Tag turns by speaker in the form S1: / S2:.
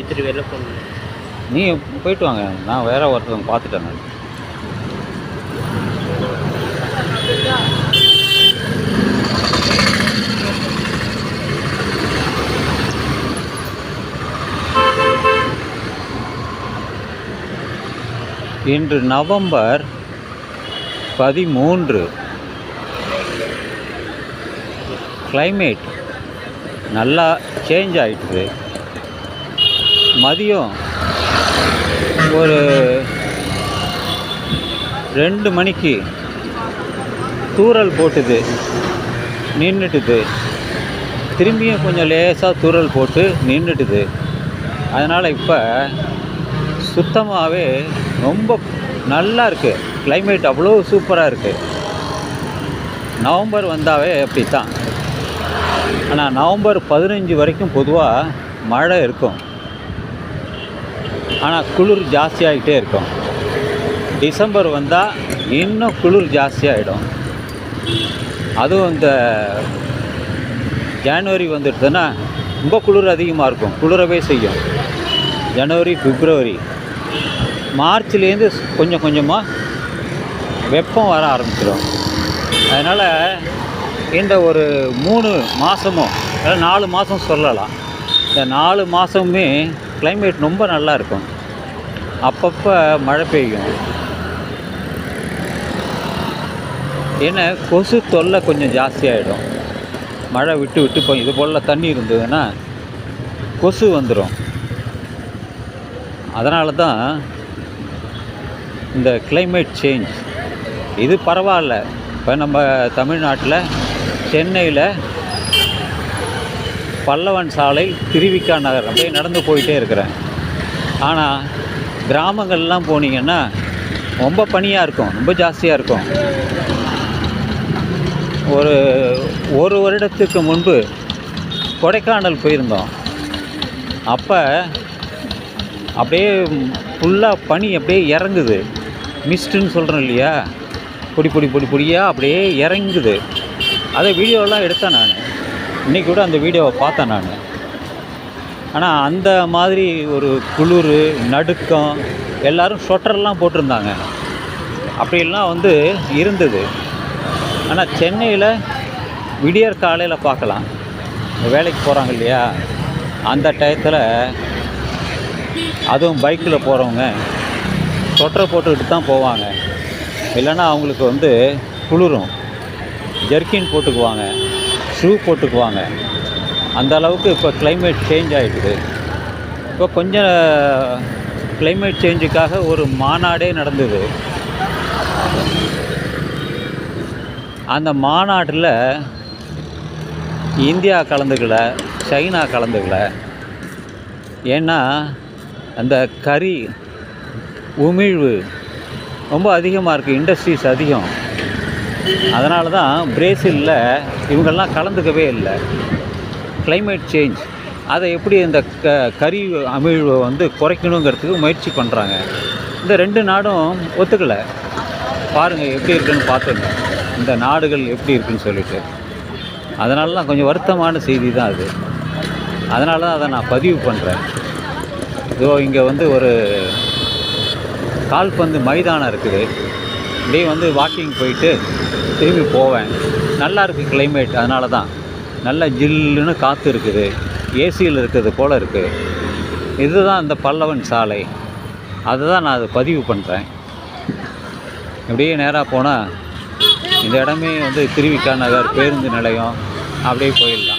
S1: ஈத்திரி வேலை போகணும்
S2: நீ போயிட்டு வாங்க. நான் வேற ஒருத்தவங்க பார்த்துட்டேன் நான். இன்று நவம்பர் பதிமூன்று. கிளைமேட் நல்லா சேஞ்ச் ஆகிட்டுது மதியம் ஒரு ரெண்டு மணிக்கு தூறல் போட்டுது. நின்றுட்டுது. திரும்பியும் கொஞ்சம் லேசாக தூறல் போட்டு நின்றுட்டுது. அதனால் இப்போ சுத்தமாகவே ரொம்ப நல்லா இருக்குது கிளைமேட் அவ்வளோ சூப்பராக இருக்குது நவம்பர் வந்தாவே அப்படி தான் ஆனால் நவம்பர் பதினஞ்சு வரைக்கும் பொதுவாக மழை இருக்கும். ஆனால் குளிர் ஜாஸ்தியாகிட்டே இருக்கும். டிசம்பர் வந்தால் இன்னும் குளிர் ஜாஸ்தியாகிடும் அதுவும் இந்த ஜனவரி வந்துடுதுன்னா ரொம்ப குளிர் அதிகமாக இருக்கும். குளிரவே செய்யும். ஜனவரி பிப்ரவரி. மார்ச்லேருந்து கொஞ்சம் கொஞ்சமாக வெப்பம் வர ஆரம்பிச்சிடும். அதனால் இந்த ஒரு மூணு மாதமும் அதாவது நாலு மாதம் சொல்லலாம். இந்த நாலு மாதமுமே கிளைமேட் ரொம்ப நல்லா இருக்கும். அப்பப்போ மழை பெய்யும். ஏன்னா கொசு தொல்லை கொஞ்சம் ஜாஸ்தியாகிடும் மழை விட்டு விட்டு போய் இது போல் தண்ணி இருந்ததுன்னா கொசு வந்துடும் அதனால தான் இந்த கிளைமேட் சேஞ்ச் இது பரவாயில்ல. இப்போ நம்ம தமிழ்நாட்டில் சென்னையில் பல்லவன் சாலை திருவிக்கா நகர் அப்படியே நடந்து போயிட்டே இருக்கிறேன். ஆனால் கிராமங்கள்லாம் போனீங்கன்னா ரொம்ப பனியாக இருக்கும் ரொம்ப ஜாஸ்தியாக இருக்கும். ஒரு ஒரு வருடத்துக்கு முன்பு கொடைக்கானல் போயிருந்தோம். அப்போ அப்படியே ஃபுல்லாக பனி அப்படியே இறங்குது. மிஸ்ட்டுன்னு சொல்கிறோம் இல்லையா? பொடி பொடி பொடி பொடியாக அப்படியே இறங்குது. அதை வீடியோலாம் எடுத்தேன் நான். இன்றைக்கி கூட அந்த வீடியோவை பார்த்தேன் நான். ஆனால் அந்த மாதிரி ஒரு குளிர் நடுக்கம் எல்லோரும் ஸ்வெட்டர்லாம் போட்டிருந்தாங்க. அப்படிலாம் வந்து இருந்தது. ஆனால் சென்னையில் விடியற் காலையில் பார்க்கலாம். வேலைக்கு போகிறாங்க இல்லையா? அந்த டயத்தில் அதுவும் பைக்கில் போகிறவங்க ஸ்வெட்டர் போட்டுக்கிட்டு தான் போவாங்க. இல்லைன்னா அவங்களுக்கு வந்து குளிரும். ஜெர்கின் போட்டுக்குவாங்க. ஷூ போட்டுக்குவாங்க. அந்த அளவுக்கு இப்போ கிளைமேட் சேஞ்ச் ஆகிடுது இப்போ கொஞ்சம் கிளைமேட் சேஞ்சுக்காக ஒரு மாநாடே நடந்தது. அந்த மாநாட்டில் இந்தியா கலந்துக்கல சைனா கலந்துக்கல. ஏன்னா அந்த கறி உமிழ்வு ரொம்ப அதிகமாக இருக்குது இண்டஸ்ட்ரீஸ் அதிகம். அதனால தான் பிரேசிலில் இவங்கெல்லாம் கலந்துக்கவே இல்லை. கிளைமேட் சேஞ்ச் அதை எப்படி இந்த க கரி அமிழ்வை வந்து குறைக்கணுங்கிறதுக்கு முயற்சி பண்ணுறாங்க இந்த ரெண்டு நாடும் ஒத்துக்கலை. பாருங்கள் எப்படி இருக்குன்னு பார்த்துங்க இந்த நாடுகள் எப்படி இருக்குன்னு சொல்லிட்டு. அதனால தான் கொஞ்சம் வருத்தமான செய்தி தான் அது. அதனால தான் அதை நான் பதிவு பண்ணுறேன் இதோ இங்கே வந்து ஒரு கால்பந்து மைதானம் இருக்குது. இப்படியே வந்து வாக்கிங் போயிட்டு திரும்பி போவேன். நல்லா இருக்குது கிளைமேட் அதனால தான் நல்ல ஜில்லுன்னு காற்று இருக்குது. ஏசியில் இருக்கிறது போல் இருக்குது இதுதான் இந்த பல்லவன் சாலை. அதை தான் நான் அதை பதிவு பண்ணுறேன் இப்படியே நேராக போனால் இந்த இடமே வந்து திருவிக்கா நகர் பேருந்து நிலையம் அப்படியே போயிடலாம்.